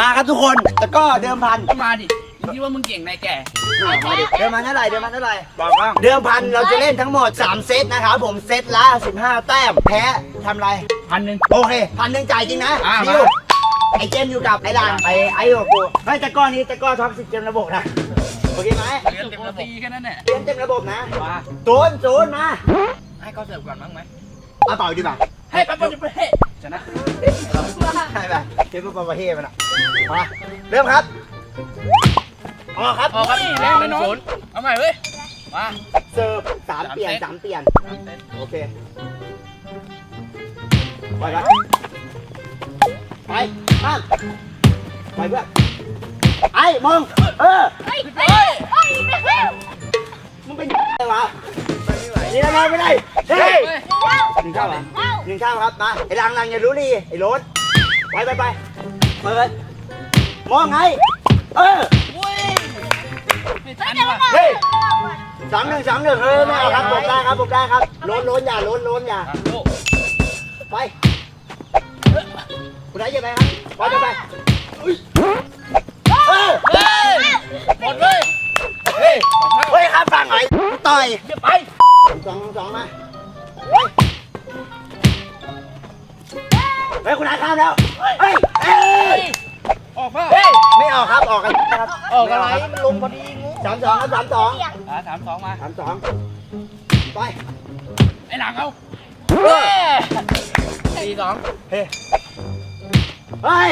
มาครับทุกคนแล้วก็เดิมพัน มาดิมึงคิดว่ามึงเก่งในแก่มาดิเดิมพันเท่าไหร่เดิมพันเท่าไหร่บอกบ้างเดิมพันเราจะเล่นทั้งหมด 3 เซตนะครับผมเซตละ15 แต้มแพ้ทำไร พันหนึ่ง โอเคพันหนึ่งจ่ายจริงนะอ่าดิวมา ไอเจมส์อยู่กับไอหลานไอไออยู่กับกูไม่ตะกร้อนี้ตะกร้อท็อกซิกเต็มระบบนะโอเคไหมเรียนเต็มระบบแค่นั้นแหละเตรียมเต็มระบบนะมาศูนย์ศูนย์มาให้เขาเสิร์ฟก่อนบ้างไหมเอาเป่าดีกว่าให้ปั๊บปั๊บปั๊บเฮ้ชนะ ใช่ป่ะเจ๊ปุ๊บปาประเทศมันอะมาเริ่มครับออกครับออกครับแรงเลยน้องเอาใหม่เว้ย มา เสิร์ฟสามสามเปลี่ยนสามเปลี่ยน โอเค ไปไปไปข้าไปเพื่อนไอ้มอง เออ เฮ้ยมึงเป็นอะไรวะนี่ทำไมไม่ได้เฮ้ยหนึ่งเท่าเหรอหนึ่งเท่าครับ มา ไอ้ลังลังอย่ารู้ดีไอ้รถ ไปไปไปเปิดมองไง เออเว้ยไม่ทันว่ะเฮ้ยสามหนึ่งสามหนึ่งเออไม่เอาครับผมได้ครับผมได้ครับโล้นโล้นอย่าโล้นโล้นอย่าอะโลกไปคุณได้ยังไงครับ ไปไปไปอุ้ยเออเฮ้ยหมดเว้ยเฮ้ยสองเท่าเฮ้ยครับฟังหน่อยต่อยเยี่ยไปสองสองมา เฮ้ยคุณนายข้ามแล้วเฮ้ยเฮ้ยออกป่ะเฮ้ยไม่ออกครับออกกันครับออกอะไรมันลงพอดีงูสามสองครับสามสองอะสามสองมาสามสองไปไอ้หลังเอาเฮ้ยสี่สองเฮ้ยเฮ้ย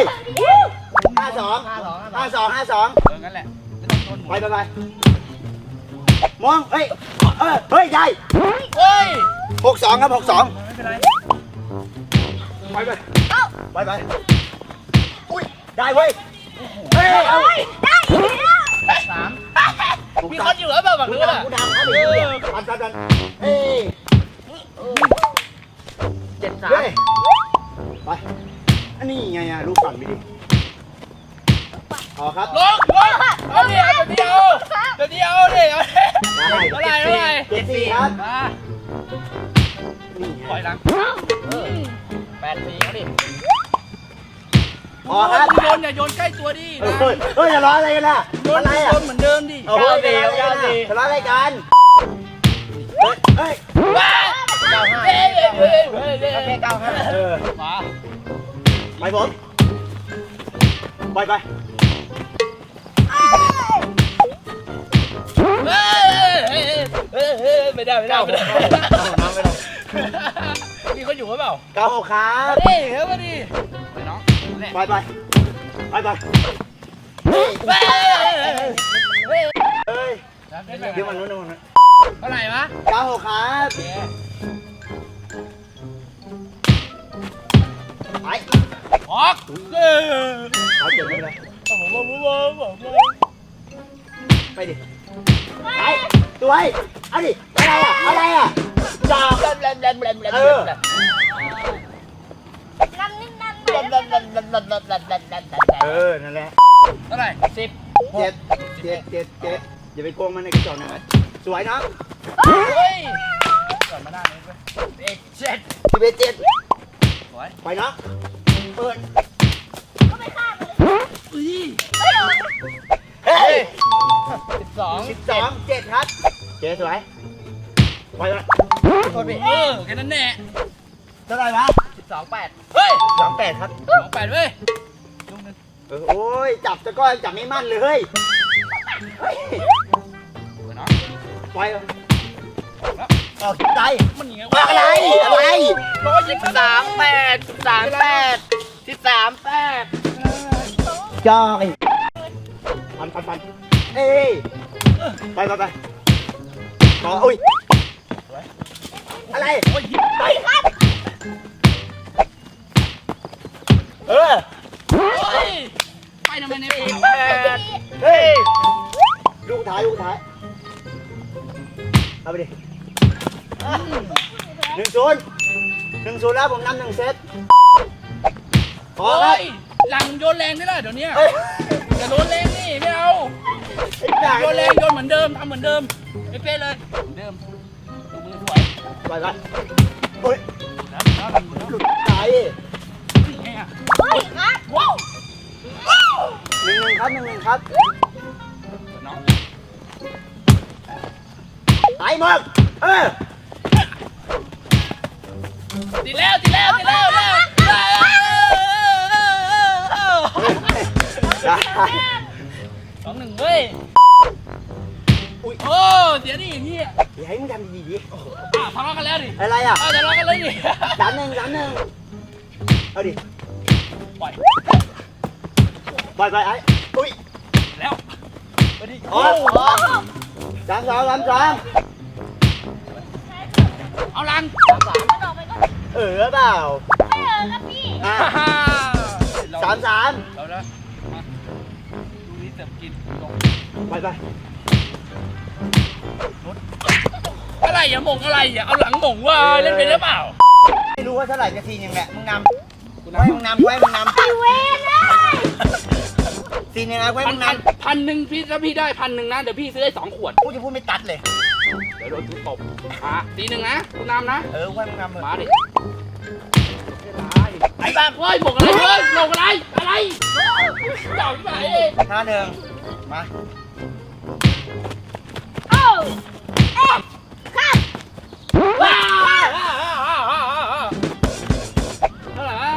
ห้าสองห้าสองห้าสองห้าสองเอองั้นแหละไม่ต้องทนหมไปดไปไปมองเฮ้ยเออเฮ้ยยายเฮ้ยหกสองครับหกสองไม่เป็นไรไปไป ไปไปอุ้ย ได้เว้ยเฮ้ยเอาสามมีคนอยู่หรือเปล่าบักกูเรือดำกูดำครับเออปันปันปันเฮ้ยเจ็ดสามเฮ้ยไป อันนี้ไงอะลูกปั่นไปดิออกครับลงลงเอาดิเอาเดี๋ยวเดี๋ยวเดียวเดี๋ยวเท่าไหร่เท่าไหร่เจ็ดสี่ครับมานี่ปล่อยไงหลัง แปดสี่เอาดิออกครับโยนอย่าโยนใกล้ตัวดิเฮ้ยเฮ้ยอย่าล้ออะไรกันล่ะโยนอะไรโยอะนเหมือนเดิมดิโอ้โหทะเลาะอะไรกันทะเลาะอะไรกันเฮ้ยเฮ้ยว้าเก้าห้าเฮ้ยเฮ้ยเฮ้ยเฮ้ยแค่เก้าห้าเออมาไปผมไปไปเฮ้ยเฮ้ยเฮ้ยเฮ้ยไม่ได้ไม่ได้ไม่ได้เอาน้ำไปเลย มีคนอยู่หรือเปล่าเก้าหกครับมาดิเฮ้ยมาดิไปน้องแหละไปไปไปไปเฮ้ยเฮ้ยเอ้ยเดี๋เดี๋ยยววมัมันนนู้นนู้นนู้นเท่าไหร่วะเก้าหกครับโอเคไปออกเออเอาเจ็บไม่เป็นไรผมว่าผมว่าผมว่าไปดิไปตัวไอ้เอาดิอะไรอะอะไรอะ จ่าแบลมแบลมแบลมแบลมแบลมเออเออ นั่นแหละเท่าไหร่สิบเจ็ดเจ็ดเจ็ดเจ็ดอย่าไปโกงมันในกระจกนะสวยเนาะเฮ้ยก่อนมาหน้านี้ด้วยเอ็ดเจ็ดสิบเอ็ดเจ็ดสวยไปเนาะเปิดอุ้ยเฮ้ยสิบสองสิบสองเจ็ดครับเจ๊สวยไปเลย โทษพี่เออแค่นั้นแน่เท่าไหร่วะสิบสองแปดเฮ้ยสองแปดครับสองแปดเว้ยลูกหนึงเออโอ้ยจับตะกร้อจับไม่มั่นเลยเฮ้ยเฮ้ยไปน้องไปเลยแล้วออกใจมันยังไงว่าอะไรอะไรร้อยยี่สิบสามแปดสิบสามแปดสิบสามแปดจอกไอ้ปันปันปันเอ้ยไปไปไปต่ออุ้ย อะไรโอ้ยไปครับเออโอ้ยไปทำไมในปีแปดเฮ้ยลูกท้ายลูกท้ายเอาไปดิหนึ่งศูนย์หนึ่งศูนย์แล้วผมนำหนึ่งเซตขอโอ้ครับยหลังโยนแรงได้เลยเดี๋ยวนี้เฮ้ยอย่าโยนแรงนี่ไม่เอาไอ้จ่ายโยนแรงโยนเหมือนเดิมทำเหมือนเดิมไม่เป๊ะเลยเหมือนเดิมดูมือสวย ไปกันโอ้ยนะแล้วหลังมือหลุดท้ายแค่เฮ้ยหนึ่งหนึ่งครับหนึ่งหนึ่งครับน้องไอ้มึงเออติดแล้วติดแล้วติดแล้วแล้วได้สองหนึ่งเว้ยอุ้ย โอ้เสียดิเฮียเดี๋ยวให้มึงทำดีๆดิอะทะเลาะกันแล้วดิอะไรอะเอาทะเลาะกันเลยดิสามหนึ่งสามหนึ่งเอาดิปล่อยปล่อยไปไอ้อุ้ยแล้วไปดิอ๋อสามสองสามสองเอาลังเออเปล่าไม่เออครับพี่อะฮ่าสามสามเราแล้วมาดูนี่เติมกินตรงไปไป อะไรอย่าหมงอะไรอย่าเอาหลังหมงว่าเล่นเป็นหรือเปล่า ไม่รู้ว่าเท่าไหร่จะทีนึงแหละมึงนำไว้มึงนำไว้มึงนไอเวนเลยำทีนึงนะไว้พัมึนงพันนำพันหนึ่งพี่ถ้าพี่ได้พันหนึ่งนะ เดี๋ยวพี่ซื้อได้สองขวดกูจะพูดไม่ตัดเลย เดี๋ยวโดนทุบตบอะตีหนึ่งนะคุณนำนะ เออไว้มึงนำเถอะมาดิไอ้บ้าเฮ้ยหมกอะไรเฮ้ยหมกอะไรอะไรเจ้าที่ไหนเองห้าหนึ่งมาโอ้ เอ๊ะครับว้าวเท่าไหร่วะ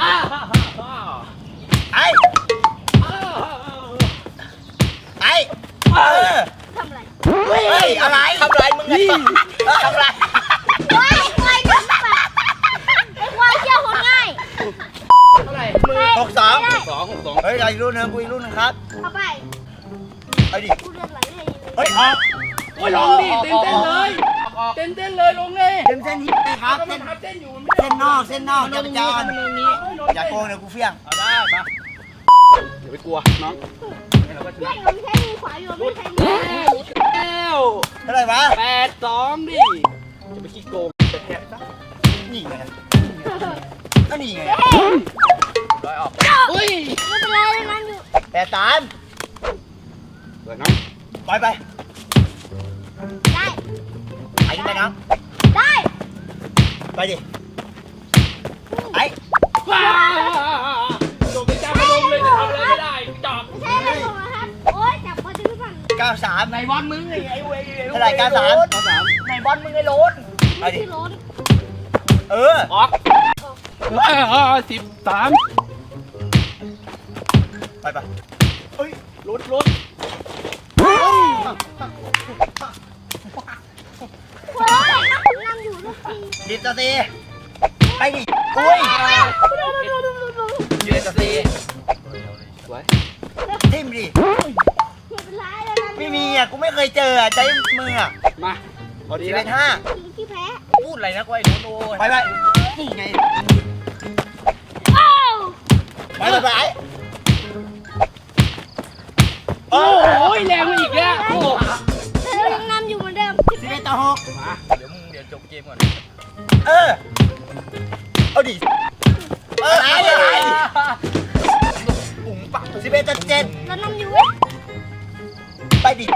อ้าวไอ้ไอ้เออทำอะไรเฮ้ยอะไรทำอะไรมึงไงทำอะไรควายควายเดินแบบไอควายเชื่อคนง่ายเท่าไหร่หกสองไม่ได้สองหกสองเฮ้ยอีกรุ่นหนึงกูอีกรุ่นหนึงครับเข้าไปไปดิ กูเดินไหลเลย เฮ้ยออกโอ้ยลงดิเต้นเต้นเลยเต้นเต้นเลยลงเลยเต็มเส้นนี้เลยครับมัเส้นนทับเต้นอยู่มันเส้นนอกเส้นนอกอย่าไปจอนมันตรงนี้อย่าโกงเดี๋ยวกูเฟี้ยงเอาได้มาอย่าไปกลัวน้องเราก็ชเพื่อนะนเราไม่ใช้มือขวาอยู่ไม่ใช้มือแล้วเท่าไหร่วะแปดสองดิจะไปขี้โกงจะแทบซะนี่ไงก็นี่ไงร้อยออกอุ้ยไม่เป็นไรนั่นอยู่แปดสามเปิดน้อง ปล่อยไป ได้ ไอ้ขึ้นไปน้องได้ไปดิ ไอ้ว้าวโดนไปจับกระดมเลยจะทำอะไรไม่ได้จับไม่ใช่อะไรหรอกนะครับ โอ๊ยจับพอดีฝั่งเก้าสามในบอลมึงไอ้ไอ้เว้ยเท่าไหร่เก้าสามเก้าสามในบอลมึงไอ้โลนไปดิ ที่รถเออ ออกสิบสามไปไป เฮ้ยรถรถ ดิสตีไปดิอุ้ยยืนสี่สวยทิมดิไม่เป็นไรแล้วนั่นไม่มีอะกูไม่เคยเจออะใจมืออะมาพอดีสิบแล้เอ็วดห้าทีที่แพ้พูดอะไรนะกูไอ้โลนไปไปนี่ไงโอ้ไปไปไปโอ้โอ้ยแรงมาอีกแล้วโอ้เธอยังนำอยู่เหมือนเดิมสิบเอ็ดต่อหกมาเดี๋ยวมึงเดี๋ยวจบเกมก่อน เออ เอาดิ เอออะไรอะไรปุ๋งปักสิบเอ็ดต่อเจ็ดเรานำอยู่เว้ยไปดิ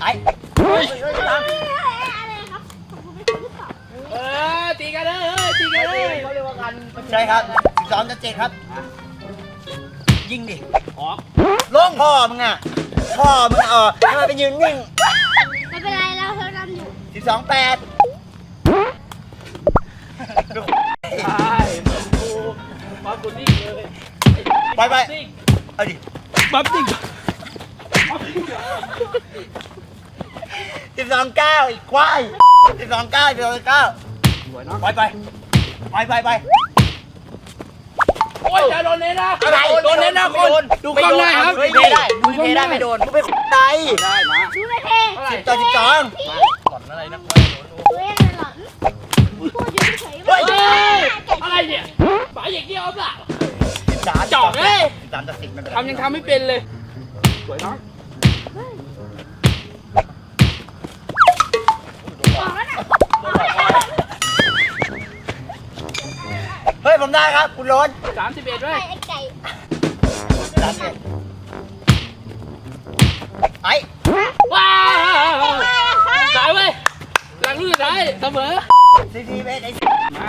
ไอ้เฮ้ยเฮ้ยตามเอ้ยอะไรครับผมไม่รู้หรือเปล่าเออตีกันเลยตีกันเลยใช่ครับสิบสองต่อเจ็ดครับ ยิงดิออกลงพ่อมึงอะพ่อมึงอะเออให้มันไปยืนนิ่ง ไม่เป็นไรแล้วเธอนำอยู่สิบสองแปด ใช่กูปั๊บกูนิ่งเลยไปไปเอาดิปั๊บนิ่งสิบสองเก้าอีกควายสิบสองเก้าสิบสองเก้าไปไปไปไปไปโอ้ยจะโดนเน้นนะอะไรโดนเน้นนะคนดูกล้องได้ครับไม่ได้ดูเพได้ไม่โดนกูเป็นคนไทยได้มาดูเลยเทเท่าไหร่ต่อสิบสองก่อนอะไรนะควายโดนดู ตัวเองเลยหลอนพูดอยู่เฉยๆเฮ้ยเฮ้ยอะไรเนี่ยป๋าอย่างเดียวเปล่าสิบสามจอกเลยสิบสามต่อสิบไม่เป็นไรทำยังทำไม่เป็นเลย สวยเนาะบอกแล้วนะเฮ้ยผมได้ครับ คุณโรนสามสิบเอ็ดด้วยไอ้ไก่สามสิบไอ้ว้าวไก่ค่ะสายเว้ยหลังลูกสุดท้ายเสมอ ซีซีเอสไอ้มา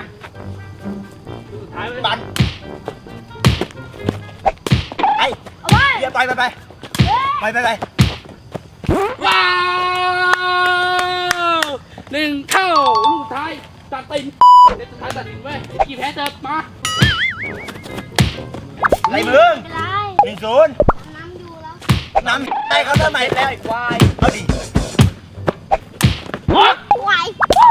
ลูกสุดท้ายเว้ยบันไปไปไปไปไปไปว้าวหนึ่งเข้าลูกสุดท้ายตัดตินเด็ดสุดท้ายตัดตินเว้ยกี่แพ้เจอมาไรมึงเป็นไรหนึ่งศูนย์น้ำอยู่แล้วน้ำใจเขาเท่าไหร่แล้วไอ้ควายเอาดิ ออก ไหวโอ้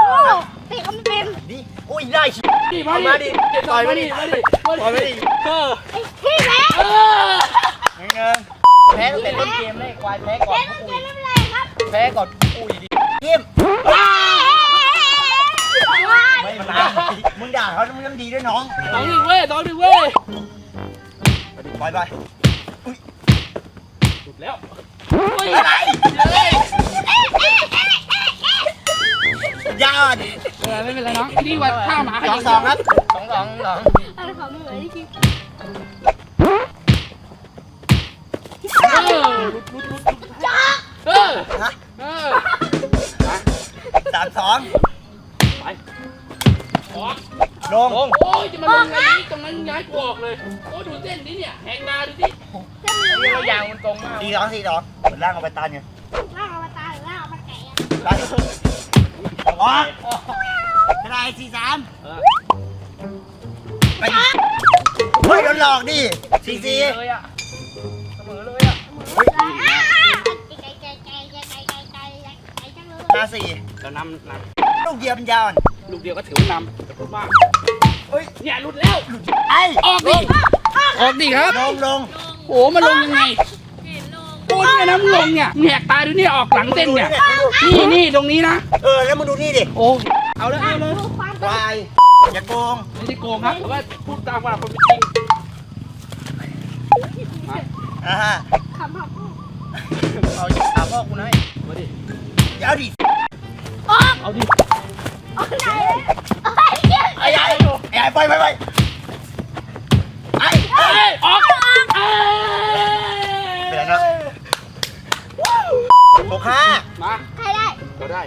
เตะก็ไม่เป็น ดิ โอ้ยได้ชิดิมาดิต่อยมาดิมาดิมาดิเออไอ้พี่แพ้เออเงินเงินแพ้ตั้งแต่ต้นเกมเลยควายแพ้ก่อแพ้นต้องเกมไม่เป็นไรครับแพ้ก่อนอุ้ยดิยิ้มว้าไม่มันด่ามึงด่าเขามึงต้องดีด้วยน้องสองหนึ่งเว้ยสองหนึ่งเว้ยไปไปถูกแล้วเฮ้ยอะไรเฮ้ย ยอดเออไม่เป็นไรน้องนี่ว่าข้าหมาสองสองครับสองสองสองอะไรของไม่เหมือนที่คิดเออลุดลุดลุดเออฮะเออสามสองไปออกลง ลง โอ้ยจะมาลงไงนี้ตรงนั้นย้ายกูออกเลย โอ้ดูเส้นนี้เนี่ยแหกตาดูสินี่เรายางมันตรงมากสี่สองสี่สองเหมือนล่างเอาไปตาเนี่ยล่างอวตารหรือล่างอวตารอะไออกเท่ไรสี่สามเฮ้ยโดนหลอกดิสี่สี่เลยอะเสมอเลยอะห้าสี่เรานำนำลูกเดียวเป็นยาวลูกเดียวก็ถือว่านำแต่พูดมากเฮ้ยเนี่ยหลุดแล้ว ไอออกดิออกดิครับ ลงลง โอ้มาลงยังไง ปูนเนี่ยนะมึงลงเนี่ยมึงแหกตาดูเนี่ยออกหลังเส้นเนี่ย นี่นี่ตรงนี้นะ เออแล้วมึงดูนี่ดิโอ้เอาเลยเอาเลยดูความวายอย่าโกงไม่ได้โกงครับแต่ว่าพูดตามความเป็นจริงอ่าฮะคำพูดเอาถามพ่อกูนะมาดิเดี๋ยวดิออกเอาดิออกไหนเลยไอ้เหี้ยไอ้ไอ้ไอ้ไอ้ไปไปไปไอ้เอ้ยออกเอ้ย เป็นไรครับ หกห้ามาใครได้ ก็ได้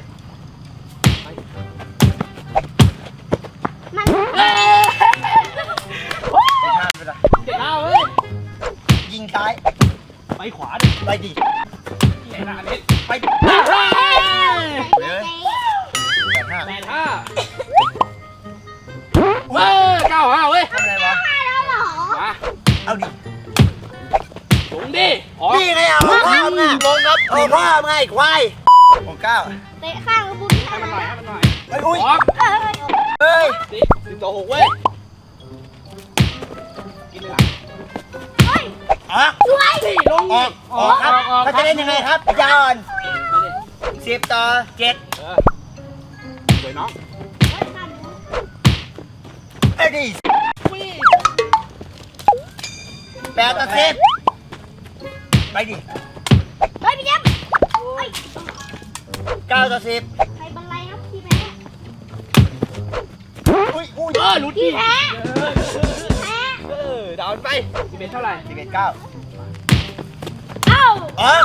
มันเอ้ยหกห้าเป็นไรเด็กเอาเว้ยยิงซ้าย ไปขวาดิ ไปดิ ลงครับหกห้าไงควายหกเก้าเตะข้างกระปุกที่ให้ทำมันหน่อยนะให้มันหน่อยไปอุ้ยออกเอ้ยเฮ้ยสิสิบต่อหกเว้ยกินเลยหลังเฮ้ยออกสวยสี่ลงออกออกครับเขาจะเล่นยังไงครับยอนมาดิสิบต่อเจ็ดเออสวยน้องเอ้ยดิแปดต่อสิบไปดิ เก้าต่อสิบใครบันไลครับพี่แม่อุ้ยอุ้ยเออหลุดพี่แพ้แพ้เออดาวน์ไป11เท่าไหร่11 9เอ้าเออ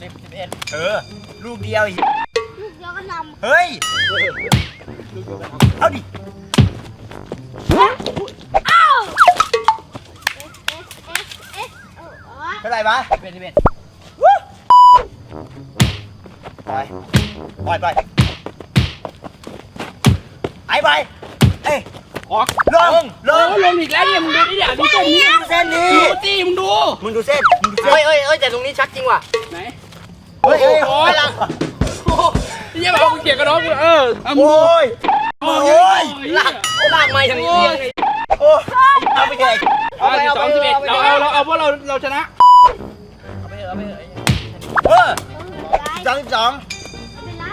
สิบสิบเอ็ดเออลูกเดียวอีกลูกเดียวก็นำเฮ้ย เอาดิำเอ้าเอสเอสเอสเอสเออเท่าไหร่วะ11 11 ไปปล่อยไปไอ้ไปเอ้ยออกลงลโอ้งลงอีกแล้วเนี่ยมึงดูนี่เนี่ยดูเส้นนี้ดูเส้นนี้ดูสิมึงดูมึงดูเส้นมึงดูเส้นเฮ้ยเฮ้ยเฮ้ยแต่ตรงนี้ชักจริงว่ะไหนเฮ้ยเฮ้ยโอ้เฮ้ยยโอ้ยยังเอามึงเกี่ยวกับน้องกูเออเอามึงโอ้ดูยโอ้ยลากลากไม้ทางนี้โอ้ยโอ้ยเอาไปเลยเอาสิบสองสิบเอ็ดเราเอาเราเอาเพราะเราเราชนะเอาไปเถอะเอาไปเถอะเออเออ สองสิบสองไม่เป็นไร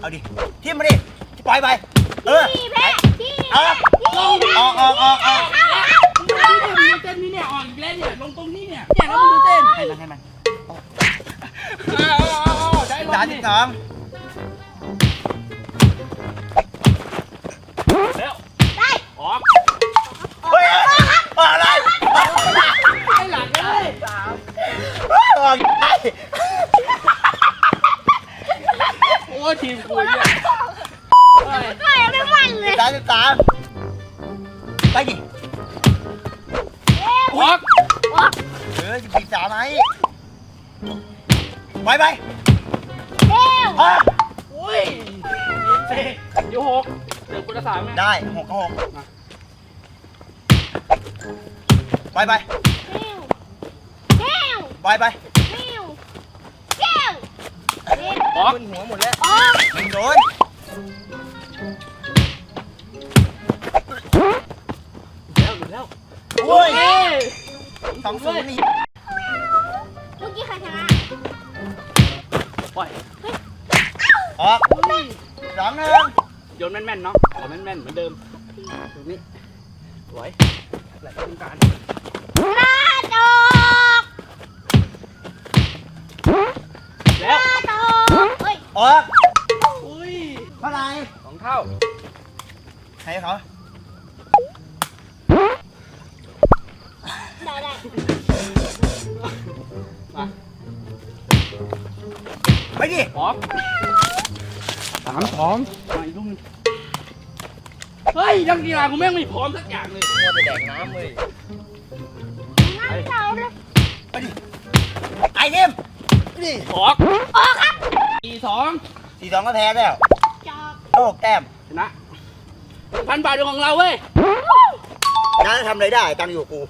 เอาดิ ทิมมาดิ ปล่อยไป เออ พี่แพ้พี่เอาพี่แพ้ออกออกออกออก สาไหมไปไปเร็วออกโอ้ยเซ่อยู่หกเดี๋ยวกูจะสามไงได้หกก็หกไปไปเร็วไปไปเร็วเร็วออกหัวหมดแล้วโดนแล้วหลุดแล้วโอ้ยสองศูนย์นี่ ปล่อยออกสองหนึ่งโยนแม่นๆเนาะขอแม่นๆเหมือนเดิมตรงนี้สวยแหละต้องการกระจอกแล้วกระจอกเฮ้ยออกอุ้ยเท่าไหร่สองเท่าให้เขา ไปดิออกสามสองมาอีกลูกหนึงเฮ้ยยังกีฬากูแม่งไม่พร้อมสักอย่างเลยมัวแต่แดกน้ำเลยน้ำเต่าเลยไปดิไอ้นิ่มดิออกออกครับสี่สองสี่สองก็แพ้แล้วจอกโอ้แต้มชนะพันบาทเป็นของเราเว้ยน้าจะทำอะไรได้ตังค์อยู่กับกู